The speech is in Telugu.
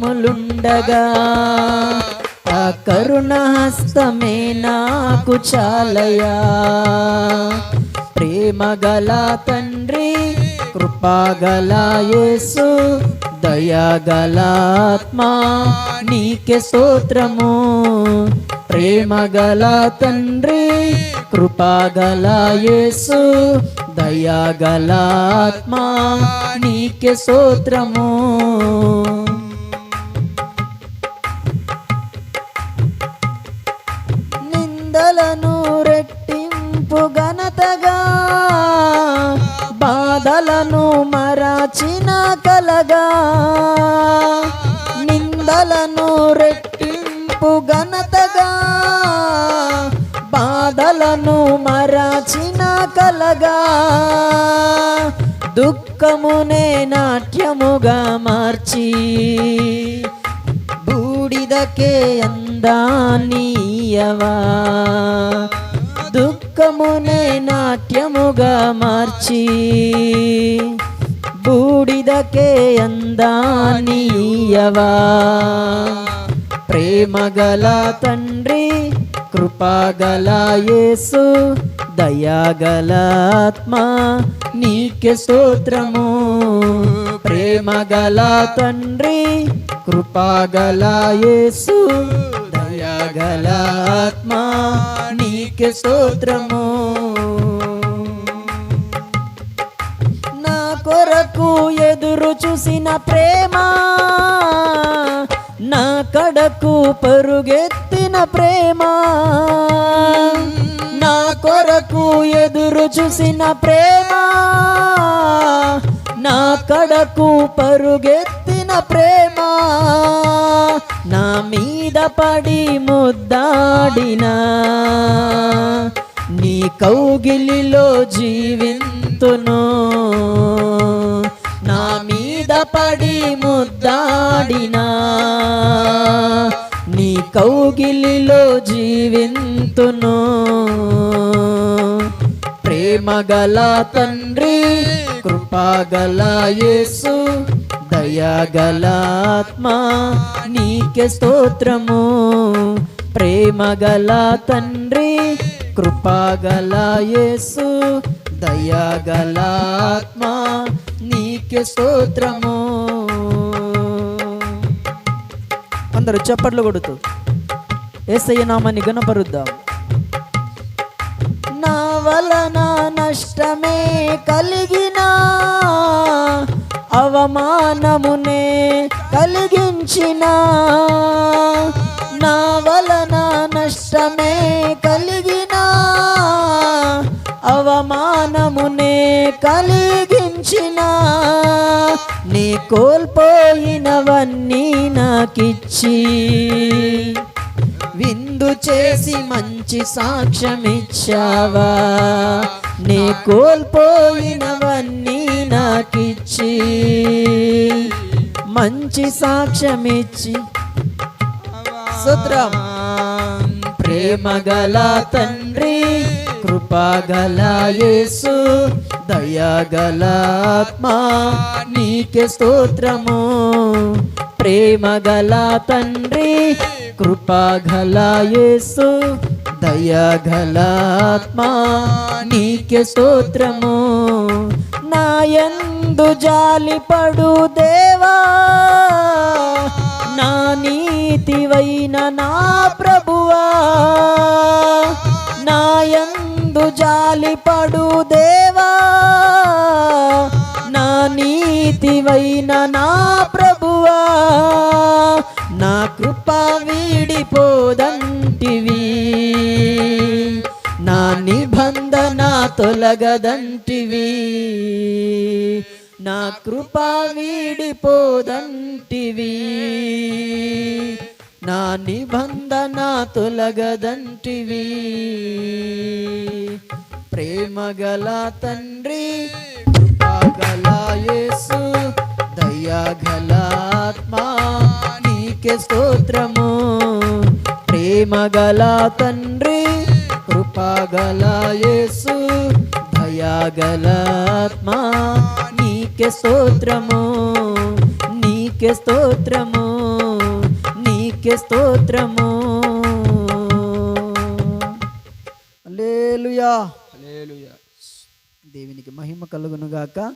దుఃఖములుండగా ఆ కరుణహస్తమే నాకు చాలయా. ప్రేమగల తండ్రి కృపాగల యేసు దయాగల ఆత్మా నీకే స్తోత్రము. ప్రేమగల తండ్రి కృపాగల యేసు దయాగల ఆత్మా నీకే స్తోత్రము. రాచిన కలగా నిందలను రెట్టింపు ఘనతగా బాధలను మరాచిన కలగా దుఃఖమునే నాట్యముగా మార్చి బూడిదకే అందానీయవా. దుఃఖమునే నాట్యముగా మార్చి బూడిదకే అందానీయవా. ప్రేమగల తండ్రి కృపాగల యేసు దయాగల ఆత్మ నీకే స్తోత్రము. ప్రేమగల తండ్రి కృపాగల యేసు దయాగల ఆత్మ నీకే స్తోత్రము. కొరకు ఎదురు చూసిన ప్రేమ నా కడకు పరుగెత్తిన ప్రేమ. నా కొరకు ఎదురు చూసిన ప్రేమ నా కడకు పరుగెత్తిన ప్రేమ. నా మీద పడి ముద్దాడినా నీ కౌగిలిలో జీవింతును. పడి ముద్దాడినా నీ కౌగిలిలో జీవింతును. ప్రేమగల తండ్రి కృపాగల యేసు దయాగల ఆత్మా నీకే స్తోత్రము. ప్రేమగల తండ్రి కృపాగల యేసు దయాగల నీ నిత్య స్తోత్రము. అందరూ చప్పట్లు కొడుతూ ఏసయ్య నామాన్ని గణపరుద్దాం నా వలన నష్టమే కలిగిన అవమానమునే కలిగించిన. నా వలన నష్టమే కలిగిన అవమానమునే కలి కోల్పోయినవన్నీ నాకిచ్చి విందు చేసి మంచి సాక్ష్యమిచ్చావా? నీ కోల్పోయినవన్నీ నాకిచ్చి మంచి సాక్ష్యమిచ్చి సుత్రం. ప్రేమగల తండ్రి కృపాగల యేసు దయగలాత్మా నీకే స్తోత్రము. ప్రేమగల తండ్రి కృపాగల యేసు దయాగల నీకే స్తోత్రము. నాయందు జాలిపడు దేవా నీతివైన నా ప్రభువా నా కృప వీడిపోదంటివి. నా నిబంధన తొలగదంటివి. నా కృప వీడిపోదంటివి. నా నిబంధన తొలగదంటివి. ప్రేమగల తండ్రి కృపగల నీకే స్తోత్రము. ప్రేమగల తండ్రి కృపగల యేసు దయాగల ఆత్మా నీకే స్తోత్రము. నీకే స్తోత్రము. నీకే స్తోత్రము. హల్లెలూయా. దేవునికి మహిమ కలుగును గాక